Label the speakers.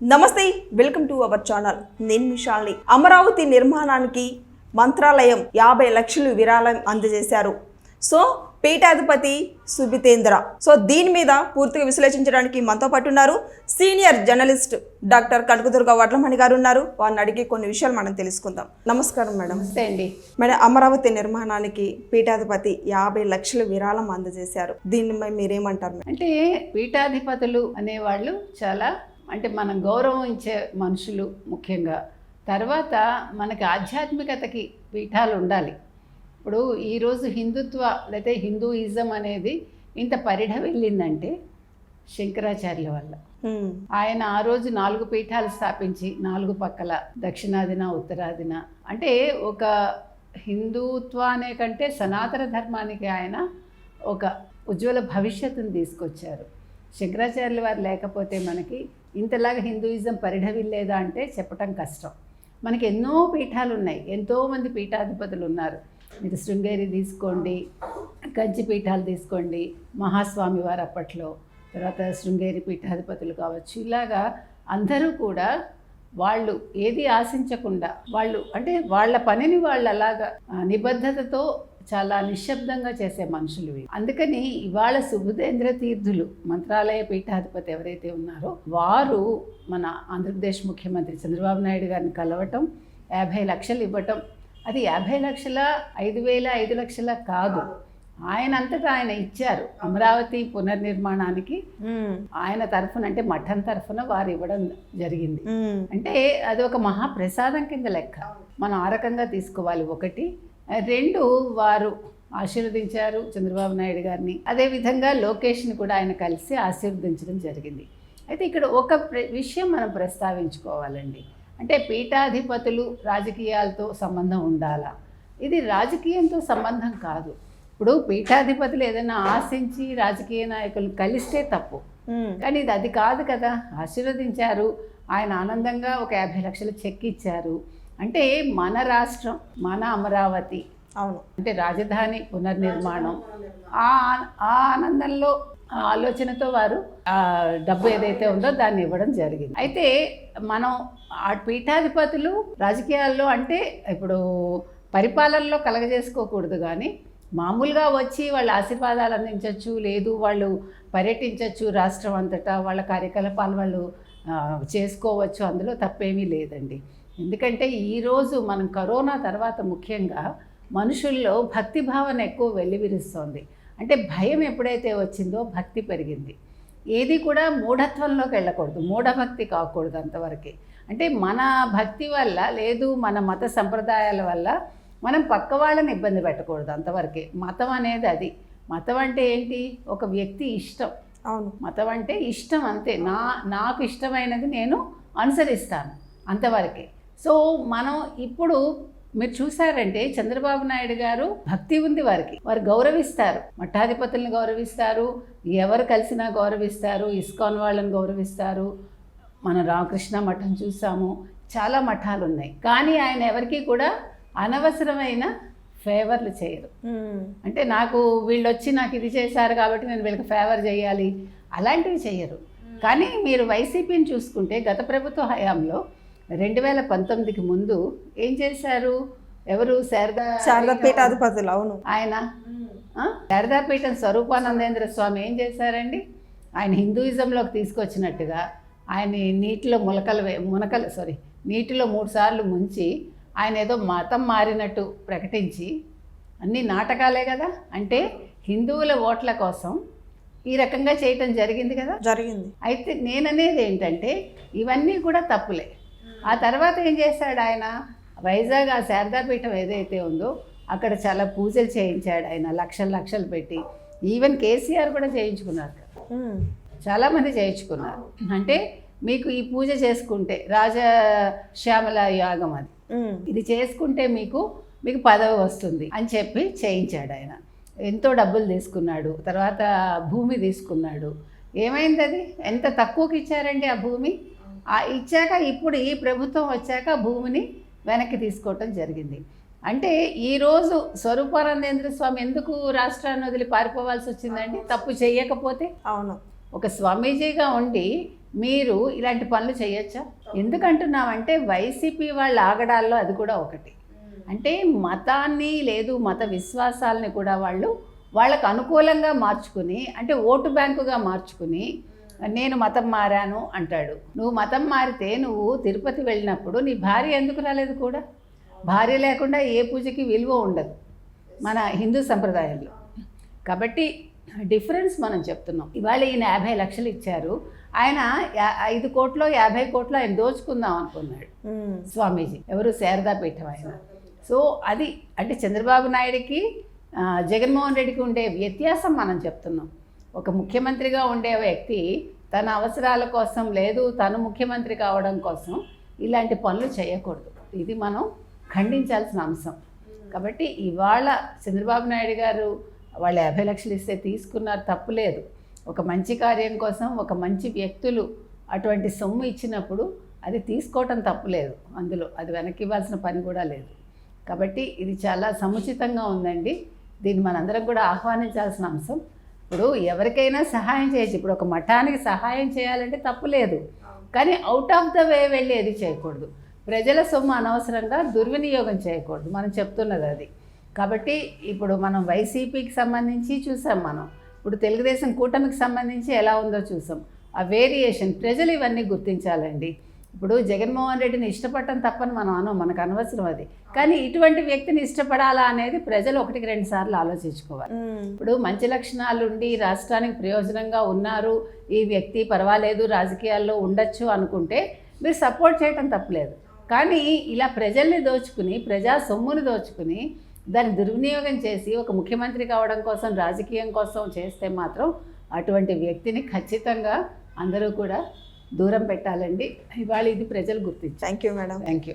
Speaker 1: నమస్తే welcome to our channel. నేను మిషాల్ని అమరావతి నిర్మాణానికి మంత్రాలయం యాభై లక్షలు విరాళం అందజేశారు. సో పీఠాధిపతి సుబితేంద్ర. సో దీని మీద పూర్తిగా విశ్లేషించడానికి మనతో పాటు ఉన్నారు senior journalist doctor Kanakadurga Vadlamani garu ఉన్నారు. వారిని అడిగి కొన్ని విషయాలు మనం తెలుసుకుందాం. నమస్కారం మేడం.
Speaker 2: నమస్తే అండి.
Speaker 1: మేడం అమరావతి నిర్మాణానికి పీఠాధిపతి యాభై లక్షలు విరాళం అందజేశారు. దీనిపై మీరేమంటారు
Speaker 2: అంటే పీఠాధిపతులు అనేవాళ్ళు చాలా అంటే మనం గౌరవించే మనుషులు ముఖ్యంగా. తర్వాత మనకి ఆధ్యాత్మికతకి పీఠాలు ఉండాలి. ఇప్పుడు ఈరోజు హిందుత్వ లేకపోతే హిందూయిజం అనేది ఇంత పరిఢ వెళ్ళిందంటే శంకరాచార్యుల వల్ల. ఆయన ఆ రోజు నాలుగు పీఠాలు స్థాపించి నాలుగు పక్కల దక్షిణాదిన ఉత్తరాదిన. అంటే ఒక హిందుత్వానే కంటే సనాతన ధర్మానికి ఆయన ఒక ఉజ్వల భవిష్యత్తును తీసుకొచ్చారు. శంకరాచార్యుల వారు లేకపోతే మనకి ఇంతలాగా హిందూయిజం పరిఢవిల్లేదా అంటే చెప్పటం కష్టం. మనకి ఎన్నో పీఠాలు ఉన్నాయి ఎంతోమంది పీఠాధిపతులు ఉన్నారు. మీరు శృంగేరి తీసుకోండి కంచి పీఠాలు తీసుకోండి మహాస్వామి వారు అప్పట్లో తర్వాత శృంగేరి పీఠాధిపతులు కావచ్చు. ఇలాగా అందరూ కూడా వాళ్ళు ఏది ఆశించకుండా వాళ్ళు అంటే వాళ్ళ పనిని వాళ్ళు అలాగా నిబద్ధతతో చాలా నిశ్శబ్దంగా చేసే మనుషులు. అందుకని ఇవాళ సుబుధేంద్ర తీర్థులు మంత్రాలయ పీఠాధిపతి ఎవరైతే ఉన్నారో వారు మన ఆంధ్రప్రదేశ్ ముఖ్యమంత్రి చంద్రబాబు నాయుడు గారిని కలవటం యాభై లక్షలు ఇవ్వటం అది యాభై లక్షల ఐదు వేల ఐదు లక్షల కాదు ఆయన అంతటా ఆయన ఇచ్చారు అమరావతి పునర్నిర్మాణానికి. ఆయన తరఫున అంటే మఠం తరఫున వారు ఇవ్వడం జరిగింది. అంటే అది ఒక మహాప్రసాదం కింద లెక్క మనం ఆ రకంగా తీసుకోవాలి ఒకటి రెండు వారు ఆశీర్వదించారు చంద్రబాబు నాయుడు గారిని. అదేవిధంగా లోకేష్ని కూడా ఆయన కలిసి ఆశీర్వదించడం జరిగింది. అయితే ఇక్కడ ఒక విషయం మనం ప్రస్తావించుకోవాలండి. అంటే పీఠాధిపతులు రాజకీయాలతో సంబంధం ఉండాలా? ఇది రాజకీయంతో సంబంధం కాదు. ఇప్పుడు పీఠాధిపతులు ఏదైనా ఆశించి రాజకీయ నాయకులు కలిస్తే తప్పు. కానీ ఇది అది కాదు కదా. ఆశీర్వదించారు. ఆయన ఆనందంగా ఒక యాభై లక్షలు చెక్ ఇచ్చారు. అంటే మన రాష్ట్రం మన అమరావతి.
Speaker 1: అవును.
Speaker 2: అంటే రాజధాని పునర్నిర్మాణం. ఆ ఆ ఆనందంలో ఆ ఆలోచనతో వారు ఆ డబ్బు ఏదైతే ఉందో దాన్ని ఇవ్వడం జరిగింది. అయితే మనం ఆ పీఠాధిపతులు రాజకీయాల్లో అంటే ఇప్పుడు పరిపాలనలో కలగజేసుకోకూడదు కానీ మామూలుగా వచ్చి వాళ్ళ ఆశీర్వాదాలు అందించవచ్చు లేదు వాళ్ళు పర్యటించవచ్చు రాష్ట్రం అంతటా వాళ్ళ కార్యకలాపాలు వాళ్ళు చేసుకోవచ్చు అందులో తప్పేమీ లేదండి. ఎందుకంటే ఈరోజు మనం కరోనా తర్వాత ముఖ్యంగా మనుషుల్లో భక్తి భావన ఎక్కువ వెల్లివిరుస్తోంది. అంటే భయం ఎప్పుడైతే వచ్చిందో భక్తి పెరిగింది. ఏది కూడా మూఢత్వంలోకి వెళ్ళకూడదు. మూఢభక్తి కాకూడదు అంతవరకే. అంటే మన భక్తి వల్ల లేదు మన మత సంప్రదాయాల వల్ల మనం పక్క వాళ్ళని ఇబ్బంది పెట్టకూడదు అంతవరకే. మతం అనేది అది. మతం అంటే ఏంటి? ఒక వ్యక్తి ఇష్టం.
Speaker 1: అవును.
Speaker 2: మతం అంటే ఇష్టం అంతే. నా నాకు ఇష్టమైనది నేను అనుసరిస్తాను అంతవరకే. సో మనం ఇప్పుడు మీరు చూసారంటే చంద్రబాబు నాయుడు గారు భక్తి ఉంది వారికి. వారు గౌరవిస్తారు. మఠాధిపతులను గౌరవిస్తారు. ఎవరు కలిసినా గౌరవిస్తారు. ఇస్కాన్ వాళ్ళని గౌరవిస్తారు. మన రామకృష్ణ మఠం చూసాము. చాలా మఠాలు ఉన్నాయి. కానీ ఆయన ఎవరికి కూడా అనవసరమైన ఫేవర్లు చేయరు. అంటే నాకు వీళ్ళు వచ్చి నాకు ఇది చేశారు కాబట్టి నేను వీళ్ళకి ఫేవర్ చేయాలి. అలాంటివి చేయరు. కానీ మీరు వైసీపీని చూసుకుంటే గత ప్రభుత్వ హయాంలో రెండు వేల పంతొమ్మిదికి ముందు ఏం చేశారు? ఎవరు? శారదా
Speaker 1: శారదా పీఠాధిపతులు అవును.
Speaker 2: ఆయన? ఆ? శారదాపీఠం స్వరూపానందేంద్ర స్వామి ఏం చేశారండి? ఆయన హిందూయిజంలోకి తీసుకొచ్చినట్టుగా ఆయన నీటిలో ములకలు వే మునకలు సారీ నీటిలో మూడు సార్లు ముంచి ఆయన ఏదో మతం మారినట్టు ప్రకటించి అన్ని నాటకాలే కదా? అంటే హిందువుల ఓట్ల కోసం ఈ రకంగా చేయటం జరిగింది కదా?
Speaker 1: జరిగింది.
Speaker 2: అయితే నేననేది ఏంటంటే ఇవన్నీ కూడా తప్పులే. ఆ తర్వాత ఏం చేశాడు ఆయన? వైజాగ్ ఆ శారదాపీఠం ఏదైతే ఉందో అక్కడ చాలా పూజలు చేయించాడు ఆయన లక్షలు లక్షలు పెట్టి. ఈవెన్ కేసీఆర్ కూడా చేయించుకున్నారు. చాలామంది చేయించుకున్నారు. అంటే మీకు ఈ పూజ చేసుకుంటే రాజశ్యామల యాగం అది. ఇది చేసుకుంటే మీకు మీకు పదవి వస్తుంది అని చెప్పి చేయించాడు ఆయన. ఎంతో డబ్బులు తీసుకున్నాడు తర్వాత భూమి తీసుకున్నాడు. ఏమైంది అది? ఎంత తక్కువకి ఇచ్చారండి ఆ భూమి? ఇచ్చాక ఇప్పుడు ఈ ప్రభుత్వం వచ్చాక భూమిని వెనక్కి తీసుకోవటం జరిగింది. అంటే ఈరోజు స్వరూపానందేంద్ర స్వామి ఎందుకు రాష్ట్రాన్ని వదిలి పారిపోవాల్సి వచ్చిందండి? తప్పు చేయకపోతే
Speaker 1: అవును.
Speaker 2: ఒక స్వామీజీగా ఉండి మీరు ఇలాంటి పనులు చేయొచ్చా? ఎందుకంటున్నామంటే వైసీపీ వాళ్ళ ఆగడాల్లో అది కూడా ఒకటి. అంటే మతాన్ని లేదు మత విశ్వాసాలని కూడా వాళ్ళు వాళ్ళకు అనుకూలంగా మార్చుకుని అంటే ఓటు బ్యాంకుగా మార్చుకుని నేను మతం మారాను అంటాడు. నువ్వు మతం మారితే నువ్వు తిరుపతి వెళ్ళినప్పుడు నీ భార్య ఎందుకు రాలేదు కూడా? భార్య లేకుండా ఏ పూజకి విలువ ఉండదు మన హిందూ సంప్రదాయంలో. కాబట్టి డిఫరెన్స్ మనం చెప్తున్నాం. ఇవాళ ఈయన యాభై లక్షలు ఇచ్చారు. ఆయన ఐదు కోట్లో యాభై కోట్లు ఆయన దోచుకుందాం అనుకున్నాడు. స్వామీజీ. ఎవరు శారదాపీఠం ఆయన. సో అది అంటే చంద్రబాబు నాయుడికి జగన్మోహన్ రెడ్డికి ఉండే వ్యత్యాసం మనం చెప్తున్నాం. ఒక ముఖ్యమంత్రిగా ఉండే వ్యక్తి తన అవసరాల కోసం లేదు తను ముఖ్యమంత్రి కావడం కోసం ఇలాంటి పనులు చేయకూడదు. ఇది మనం ఖండించాల్సిన అంశం. కాబట్టి ఇవాళ చంద్రబాబు నాయుడు గారు వాళ్ళు యాభై లక్షలు ఇస్తే తీసుకున్నారు తప్పులేదు ఒక మంచి కార్యం కోసం ఒక మంచి వ్యక్తులు అటువంటి సొమ్ము ఇచ్చినప్పుడు అది తీసుకోవటం తప్పులేదు అందులో అది వెనక్కి ఇవ్వాల్సిన పని కూడా లేదు. కాబట్టి ఇది చాలా సముచితంగా ఉందండి. దీన్ని మనందరం కూడా ఆహ్వానించాల్సిన అంశం. ఇప్పుడు ఎవరికైనా సహాయం చేయొచ్చు. ఇప్పుడు ఒక మఠానికి సహాయం చేయాలంటే తప్పు లేదు. కానీ అవుట్ ఆఫ్ ద వే వెళ్ళి ఏది చేయకూడదు. ప్రజల సొమ్ము అనవసరంగా దుర్వినియోగం చేయకూడదు. మనం చెప్తున్నది అది. కాబట్టి ఇప్పుడు మనం వైసీపీకి సంబంధించి చూసాం మనం. ఇప్పుడు తెలుగుదేశం కూటమికి సంబంధించి ఎలా ఉందో చూసాం. ఆ వేరియేషన్ ప్రజలు ఇవన్నీ గుర్తించాలండి. ఇప్పుడు జగన్మోహన్ రెడ్డిని ఇష్టపడటం తప్పని మనం అనం మనకు అనవసరం అది. కానీ ఇటువంటి వ్యక్తిని ఇష్టపడాలా అనేది ప్రజలు ఒకటికి రెండు సార్లు ఆలోచించుకోవాలి. ఇప్పుడు మంచి లక్షణాలు ఉండి రాష్ట్రానికి ప్రయోజనంగా ఉన్నారు ఈ వ్యక్తి పర్వాలేదు రాజకీయాల్లో ఉండొచ్చు అనుకుంటే మీరు సపోర్ట్ చేయటం తప్పలేదు. కానీ ఇలా ప్రజల్ని దోచుకుని ప్రజా సొమ్ముని దోచుకుని దాన్ని దుర్వినియోగం చేసి ఒక ముఖ్యమంత్రి కావడం కోసం రాజకీయం కోసం చేస్తే మాత్రం అటువంటి వ్యక్తిని ఖచ్చితంగా అందరూ కూడా దూరం పెట్టాలండి. ఇవాళ ఇది ప్రజలు గుర్తించారు.
Speaker 1: Thank you madam
Speaker 2: thank you